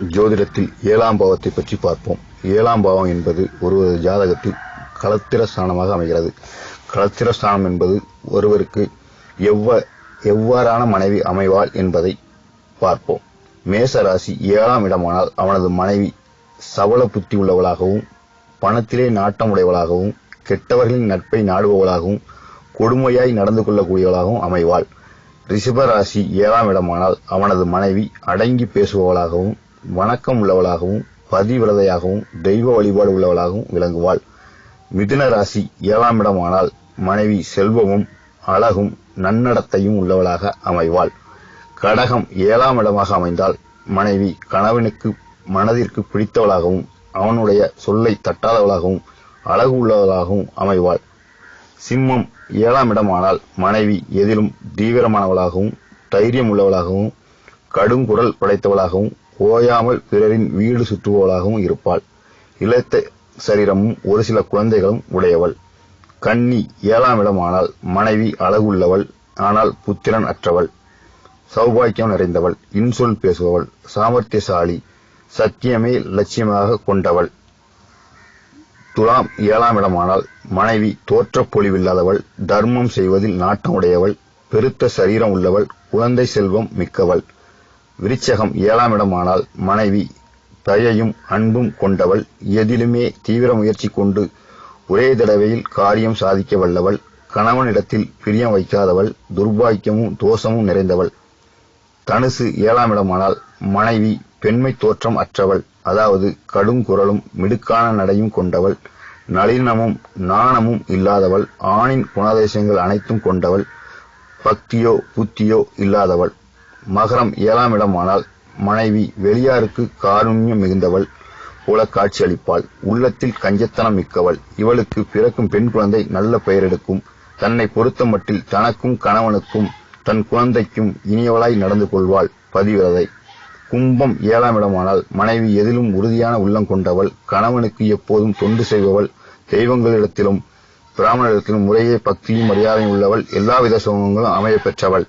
ஜோதிடத்தில் ஏழாம் பாவத்தை பற்றி பார்ப்போம். ஏழாம் பாவம் என்பது ஒருவர் ஜாதகத்தில் களத்திர ஸ்தானமாக அமைகிறது. களத்திர ஸ்தானம் என்பது ஒருவருக்கு எவ்வ எவ்வாறான மனைவி அமைவாள் என்பதை பார்ப்போம். மேச ராசி ஏழாம் இடமானால் அவனது மனைவி சபல புத்தி உள்ளவளாகவும் பணத்திலே நாட்டம் உடையவளாகவும் கெட்டவர்களின் நட்பை நாடுபவளாகவும் கொடுமையாய் நடந்து கொள்ளக்கூடியவளாகவும் அமைவாள். ரிஷபராசி ஏழாம் இடமானால் அவனது மனைவி அடங்கி பேசுபவளாகவும் வணக்கம் உள்ளவளாகவும் பதிவிரதையாகவும் தெய்வ வழிபாடு உள்ளவளாகவும் விளங்குவாள். மிதுன ராசி ஏழாம் இடமானால் மனைவி செல்வமும் அழகும் நன்னடத்தையும் உள்ளவளாக அமைவாள். கடகம் ஏழாம் இடமாக அமைந்தால் மனைவி கணவனுக்கு மனதிற்கு பிடித்தவளாகவும் அவனுடைய சொல்லை தட்டாதவளாகவும் அழகு உள்ளவளாகவும் அமைவாள். சிம்மம் ஏழாம் இடமானால் மனைவி எதிலும் தீவிரமானவளாகவும் தைரியம் உள்ளவளாகவும் கடும் குரல் படைத்தவளாகவும் ஓயாமல் பிறரின் வீடு சுற்றுவோளாகவும் இருப்பாள். இளைத்த சரீரமும் ஒரு சில குழந்தைகளும் உடையவள். கன்னி ஏழாம் இடமானால் மனைவி அழகுள்ளவள் ஆனால் புத்திரன் அற்றவள். சௌபாக்கியம் நிறைந்தவள் இன்சொல் பேசுபவள் சாமர்த்தியசாலி சத்தியமே லட்சியமாக கொண்டவள். துலாம் ஏழாம் இடமானால் மனைவி தோற்றப் பொழிவில்லாதவள் தர்மம் செய்வதில் நாட்டம் உடையவள் பெருத்த சரீரம் உள்ளவள் குழந்தை செல்வம் மிக்கவள். விருச்சகம் ஏழாம் இடமானால் மனைவி தயையும் அன்பும் கொண்டவள். எதிலுமே தீவிர முயற்சி கொண்டு ஒரே தடவையில் காரியம் சாதிக்க வல்லவள். கணவனிடத்தில் பிரியம் வைக்காதவள். துர்பாக்கியமும் தோஷமும் நிறைந்தவள். தனுசு ஏழாம் இடமானால் மனைவி பெண்மை தோற்றம் அற்றவள். அதாவது கடும் குரலும் மிடுக்கான நடையும் கொண்டவள். நளினமும் நாணமும் இல்லாதவள். ஆணின் குணாதேசங்கள் அனைத்தும் கொண்டவள். பக்தியோ புத்தியோ இல்லாதவள். மகரம் ஏழாம் இடமானால் மனைவி வெளியாருக்கு காருண்யம் மிகுந்தவள் போல காட்சியளிப்பாள் உள்ளத்தில் கஞ்சத்தனம் மிக்கவள். இவளுக்கு பிறக்கும் பெண் குழந்தை நல்ல பெயரெடுக்கும் தன்னை பொறுத்த மட்டில் தனக்கும் கணவனுக்கும் தன் குழந்தைக்கும் இனியவளாய் நடந்து கொள்வாள் பதிவிரதை. கும்பம் ஏழாம் இடமானால் மனைவி எதிலும் உறுதியான உள்ளம் கொண்டவள் கணவனுக்கு எப்போதும் தொண்டு செய்பவள் தெய்வங்களிடத்திலும் பிராமணரிடத்திலும் முறையே பக்தியும் மரியாதையும் உள்ளவள் எல்லாவித சுகங்களும் அமைய பெற்றவள்.